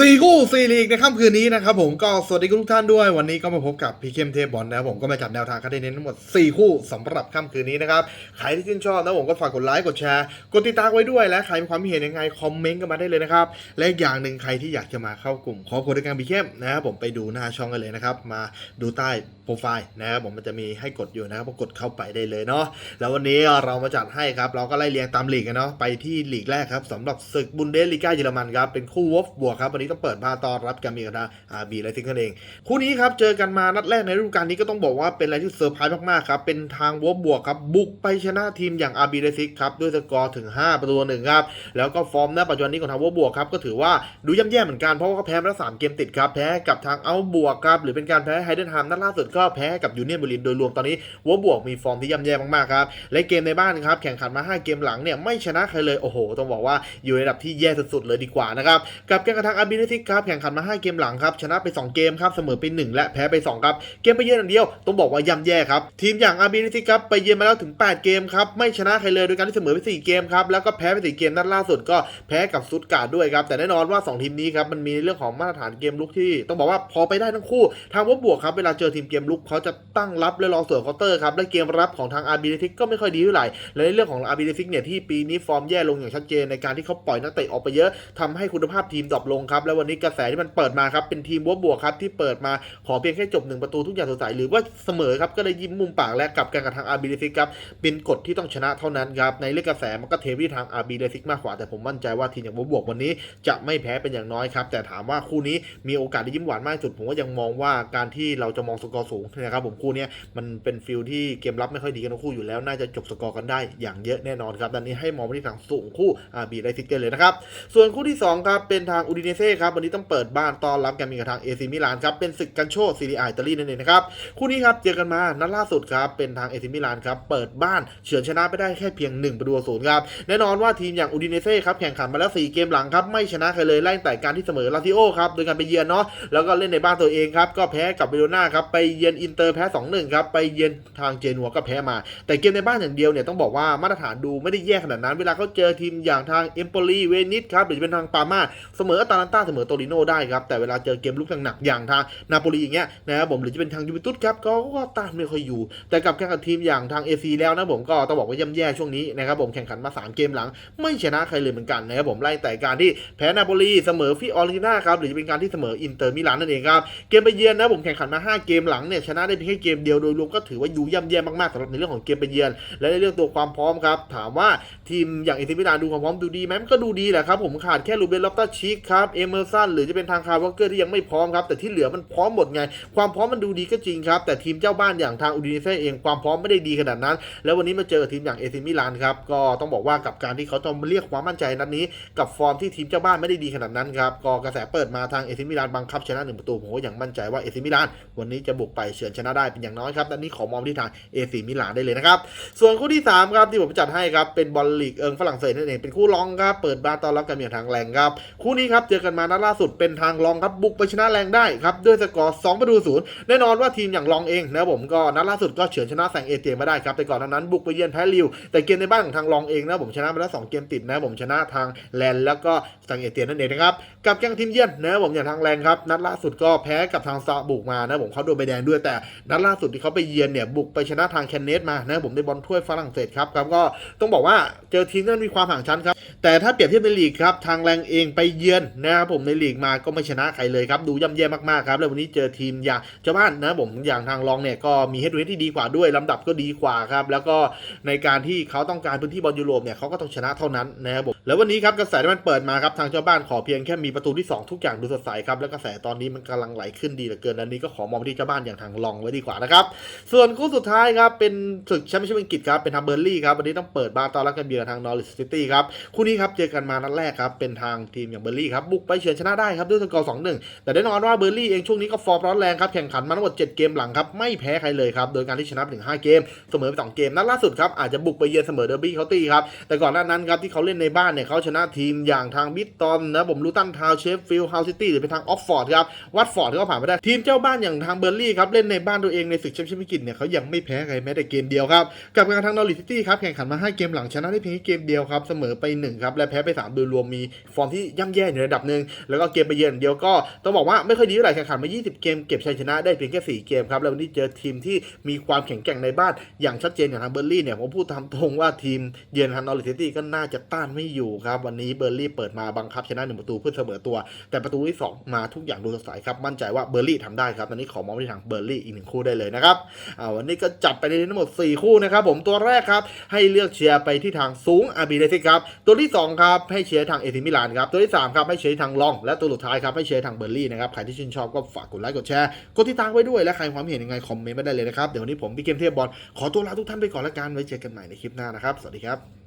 สี่คู่สี่ลีกในค่ำคืนนี้นะครับผมก็สวัสดีทุกท่านด้วยวันนี้ก็มาพบกับพี่เข้มเทพบอลนะครับผมก็มาจัดแนวทางคัดเน้นทั้งหมด 4 คู่สำหรับค่ำคืนนี้นะครับใครที่ชื่นชอบนะผมก็ฝากกดไลค์กดแชร์กดติดตามไว้ด้วยและใครมีความเห็นยังไงคอมเมนต์กันมาได้เลยนะครับและอย่างหนึ่งใครที่อยากจะมาเข้ากลุ่มขอคนในการพี่เข้มนะครับผมไปดูหน้าช่องกันเลยนะครับมาดูใต้โปรไฟล์นะครับผมมันจะมีให้กดอยู่นะครับก็กดเข้าไปได้เลยเนาะแล้ววันนี้เรามาจัดให้ครับเราก็ไล่เรียงตามลีกกันเนาะไปที่ลีกแรกครับสำหรับศึกบุนเดสลีกาเยอรมันครับเป็นคู่วอฟบวกครับวันนี้ต้องเปิดพาตอนรับกันมีกันนะอาบีไรซิงกันเอง คู่นี้ครับเจอกันมานัดแรกในฤดูกาลนี้ก็ต้องบอกว่าเป็นอะไรที่เซอร์ไพรส์มากๆครับ เป็นทางวอฟบวกครับ บุกไปชนะทีมอย่างอาบีไรซิกครับ ด้วยสกอร์ถึง 5 ประตูหนึ่งครับ แล้วก็ฟอร์มณปัจจุบันนี้ของทางวอฟบวกครับก็ถือว่าดูย่ำแย่เหมือนกันเพราะว่าเขาแพ้มาแล้วสามเกมติดครับแพ้กับทางเอาบวกครับหรือเป็นการแพ้ไฮเดนฮามนัดล่าสุดก็แพ้กับยูเนียนบุรีโดยรวมตอนนี้วอฟบวกมีฟอร์มที่ย่ำแย่มากๆครับและเกมในบ้านครับแข่งขันมาห้าเกมหลังเนี่ยไม่ชนะใครเลยโอ้โห ต้องบอกว่าอยู่ในระดับที่แย่สุดๆเลยดีกว่านะครับกับการกระทางอาร์บินิทิกครับแข่งขันมา 5 เกมหลังครับชนะไป 2 เกมครับเสมอไป1และแพ้ไป 2 ครับเกมไปเยือนอันเดียวต้องบอกว่าย่ำแย่ครับทีมอย่างอาร์บินิทิกครับไปเยือนมาแล้วถึง 8 เกมครับไม่ชนะใครเลยโดยการที่เสมอไป 4 เกมครับแล้วก็แพ้ไป 4 เกมนัดล่าสุดก็แพ้กับซุดการ์ดด้วยครับแต่แน่นอนว่า 2 ทีมนี้ครับมันมีเรื่องของมาตรฐานเกมลุกที่ ต้องบอกว่าพอไปได้ทั้งคู่ ทางวบบวกครับเวลาเจอทีมเกมลุกเขาจะตั้งรับและรอเสิร์ฟเคาน์เตอร์ครับและเกมรับของทางอาร์บินิทิกก็ไม่ค่อยดีเท่าไหร่และในเรื่องของอาร์บินิทิกเนี่ยที่ปีนี้ฟอร์มแย่ลงอย่างชัดเจนในการที่เขาปล่อยนักเตะออกไปเยอะทำให้คุณภาพทีมดรอปลงครับแล้ววันนี้กระแสที่มันเปิดมาครับเป็นทีมวัวบวกครับที่เปิดมาขอเพียงแค่จบหนึ่งประตูทุกอย่างสดใสหรือว่าเสมอครับก็เลยยิ้มมุมปากและกลับกันกับทางอาร์บีเลซิกครับเป็นกฎที่ต้องชนะเท่านั้นครับในเรื่องกระแสมันก็เทที่ทางอาร์บีเลซิกมากกว่าแต่ผมมั่นใจว่าทีมอย่างวัวบวกวันนี้จะไม่แพ้เป็นอย่างน้อยครับแต่ถามว่าคู่นี้มีโอกาสได้ยิ้มหวานมากสุด ผมก็ยังมองว่าการที่เราจะมองสกอร์สูงนะครับผมคู่นี้มันเป็นฟิลที่เกมรับไม่ค่อยดีกันทั้งคู่อยู่แล้วน่าจะจบสกอร์กันได้อย่างเยอะแน่นอนครับดังนี้ให้มองไปที่ทางสูงคู่อาร์บีเลซิกกันเลยนะครับส่วนคู่ที่2ครับเป็นทางอูดิเนเซครับวันนี้ต้องเปิดบ้านต้อนรับแกมีกับทางเอซิมิลานครับเป็นศึกกันโชซีรีอาอิตาลีนั่นเองนะครับคู่นี้ครับเจอกันมานัดล่าสุดครับเป็นทางเอซิมิลานครับเปิดบ้านเฉือนชนะไปได้แค่เพียง1ประตูศูนย์ครับแน่นอนว่าทีมอย่างอูดิเนเซ่ครับแข่งขันมาแล้ว4เกมหลังครับไม่ชนะใครเลยไล่แต่การที่เสมอลาซิโอครับโดยการไปเยือนเนาะแล้วก็เล่นในบ้านตัวเองครับก็แพ้กับเบโรนาครับไปเยือนอินเตอร์แพ้2-1ครับไปเยือนทางเจนัวก็แพ้มา แต่เกมในบ้านอย่างเดียวเนี่ยต้องบอกว่ามาตรฐานดูไม่ได้แย่ขนาดนั้น เวลาเขาเจอทีมอย่างทางเอมโปลีเวนิสครับหรือเป็นทางปามาเสมอตาลันต้าเสมอโตริโนได้ครับ แต่เวลาเจอเกมลุกหนักๆอย่างทางนาโปลีอย่างเงี้ยนะครับผมหรือจะเป็นทางยูเวนตุสครับก็ก็ต้านไม่ค่อยอยู่ แต่กับแข่งกับทีมอย่างทางเอซีแล้วนะผมก็ต้องบอกว่าย่ำแย่ช่วงนี้นะครับผมแข่งขันมา 3 เกมหลัง ไม่ชนะใครเลยเหมือนกันนะครับผมไล่แต่การที่แพ้นาโปลีเสมอฟิออริจิน่าครับหรือจะเป็นการที่เสมออินเตอร์มิลานนั่นเองครับเกมไปเยือนนะผมแข่งขันมา 5 เกมหลังเนี่ยชนะได้เพียงแค่เกมเดียวโดยรวมก็ถือว่าอยู่ย่ำแย่มากๆสำหรับในเรื่องของเกมไปเยือน และในเรื่องตัวความพร้อมครับถามว่าทีมอย่างเอซิมิลานดูความพร้อมดูดีไหมมันก็ดูดีแหละครับผมขาดแค่ลูเบนลอฟตัสชิกครับเอเมอร์สันหรือจะเป็นทางคาร์วอเกอร์ที่ยังไม่พร้อมครับ แต่ที่เหลือมันพร้อมหมดไง ความพร้อมมันดูดีก็จริงครับ แต่ทีมเจ้าบ้านอย่างทางอูดินเซ่เองความพร้อมไม่ได้ดีขนาดนั้น แล้ววันนี้มาเจอทีมอย่างเอซิมิลานครับ ก็ต้องบอกว่ากับการที่เขาต้องเรียกความมั่นใจนัดนี้ กับฟอร์มที่ทีมเจ้าบ้านไม่ได้ดีขนาดนั้นครับ ก็กระแสเปิดมาทางเอซิมิลานบังคับชนะหนึ่งประตูผมก็ยังมั่นใจว่าเอซิมิลานวันนี้จะบุกไปเฉือนชนะได้เป็นอย่างน้อยครับนัดนี้ขอมองที่ทางเอซิมิลานได้เลยนะครับ ส่วนคู่ที่3ครับที่ผมจัดให้ครับเป็นบอลลีกเอิงฝรั่งเศสนั่นเองเป็นคู่รองครับเปิดบ้านต้อนรับกันอย่างทางแรงครับคู่นี้ครับเจอกันมานัดล่าสุดเป็นทางรองครับบุกไปชนะแรงได้ครับด้วยสกอร์2ประตูศูนย์แน่นอนว่าทีมอย่างรองเองนะผมก็นัดล่าสุดก็เฉือนชนะแซงเอเตียมาได้ครับแต่ก่อนนั้นบุกไปเยือนแพ้ลิว แต่เกมในบ้านของทางรองเองนะผมชนะมาแล้วสองเกมติดนะผมชนะทางแลนด์แล้วก็แซงเอเตียนั่นเองนะครับกับแกงทีมเยือนนะผมอย่างทางแรงครับนัดล่าสุดก็แพ้กับทางซาบุกมานะผมเขาโดนใบแดงด้วยแต่นัดล่าสุดที่เขาไปเยือนเนี่ยบุกไปชนะทางแคนเนสมานะผมในบอลถ้วยฝรั่งเศสครับครับก็ต้องบอกว่าเจอทีมที่มันมีความห่างชั้นครับแต่ถ้าเปรียบเทียบในลีกครับทางแรงเองไปเยือนนะครับผมในลีกมาก็ไม่ชนะใครเลยครับดูย่ำแย่มากๆครับแล้ววันนี้เจอทีมอย่างเจ้าบ้านนะผมอย่างทางรองเนี่ยก็มีเฮด o ู e ที่ดีกว่าด้วยลำดับก็ดีกว่าครับแล้วก็ในการที่เขาต้องการพื้นที่บอลยุโรปเนี่ยเขาก็ต้องชนะเท่านั้นนะครับผมแล้ววันนี้ครับกระแสที่มันเปิดมาครับทางเจ้าบ้านขอเพียงแค่มีประตูที่ 2 ทุกอย่างดูสดใสครับแล้วกระแสตอนนี้มันกำลังไหลขึ้นดีเหลือเกินอันนี้ก็ขอมองไปที่เจ้าบ้านอย่างทางรองไว้ดีกว่านะครับส่วนคู่สุดท้ายครับเป็นศึกแชมเปี้ยนชิพอังกฤษครับเป็นทางเบอร์ลี่ครับวันนี้ต้องเปิดบ้านต้อนรับกันเยือนทางนอริสซิตี้ครับคู่นี้ครับเจอกันมานัดแรกครับเป็นทางทีมอย่างเบอร์ลี่ครับบุกไปเฉือนชนะได้ครับด้วยสกอร์2-1แต่แน่นอนว่าเบอร์ลี่เองช่วงนี้ก็ฟอร์มร้อนแรงครับแข่งขันมาทั้งหมด7เกมหลังครับไม่แพ้ใครเลยครับโดยการที่ชนะไปถึง5เกมเสมอไป2เกมนัดล่าสุดครับอาจจะบุกไปเยือนเสมอเดอร์บี้เคาน์ตี้ครับแต่ก่อนหน้านั้นครับที่เขาเล่นในบ้านเนี่ยเขาชนะทีมอย่างทางบิตตันนะผมลูตันทาวเชฟฟิลด์ฮาวซิตี้หรือเป็นทางออฟฟอร์ดครับวัตฟอร์ดที่เขาผ่านไปได้ทีมเจ้าบ้านอย่างทางเบอร์ลี่ครับเล่นในบ้านตัวเองในศึกแชมเปี้ยนชิพอังกเนี่ยเขายังไม่แพ้ใครแม้แต่เกมเดียวครับกับการทางนอริซิตี้ครับแข่งขันมา5เกมหลังชนะได้เพียงแค่เกมเดียวครับเสมอไป1ครับและแพ้ไป3โดยรวมมีฟอร์มที่ย่ำแย่อยู่ระดับหนึ่งแล้วก็เกมไปเยือนเดียวก็ต้องบอกว่าไม่ค่อยดีเท่าไหร่แข่งขันมา 20 เกมเก็บชัยชนะได้เพียงแค่4เกมครับแล้ววันนี้เจอทีมที่มีความแข็งแกร่งในบ้านอย่างชัดเจนอย่างทางเบอร์ลี่เนี่ยผมพูดตามตรงว่าทีมเยือนทางนอริเซตี้ก็น่าจะต้านไม่อยู่ครับวันนี้เบอร์ลี่เปิดมาบังคับชนะหนึ่งประตูเพื่อเสมอตัว แต่ประตูที่ 2 มาทุกอย่างดูสดใสครับมั่นใจว่าเบอร์ลี่ทำได้ครับตอนนี้ขอมองไปทางเบอร์ลี่อีกหนึ่งคู่ได้เลยนะครับอ่าวันนี้ก็จัดไปในทั้งหมด 4 คู่นะครับผมตัวแรกครับให้เลือกเชียร์ไปที่ทางสูงอาบีเลสิครับตัวที่2ครับให้เชียร์ทางเอซิมิลานครับตัวที่3ครับให้เชียร์ทางลอง และตัวสุดท้ายครับให้เชียร์ทางเบอร์ลี่นะครับใครที่ชื่นชอบก็ฝากกดไลค์กดแชร์กดติดตามไว้ด้วยและใครความเห็นยังไงคอมเมนต์มาได้เลยนะครับเดี๋ยววันนี้ผมพี่เกมเทพบอลขอตัวลาทุกท่านไปก่อนละกันไว้เจอกันใหม่ในคลิปหน้านะครับสวัสดีครับ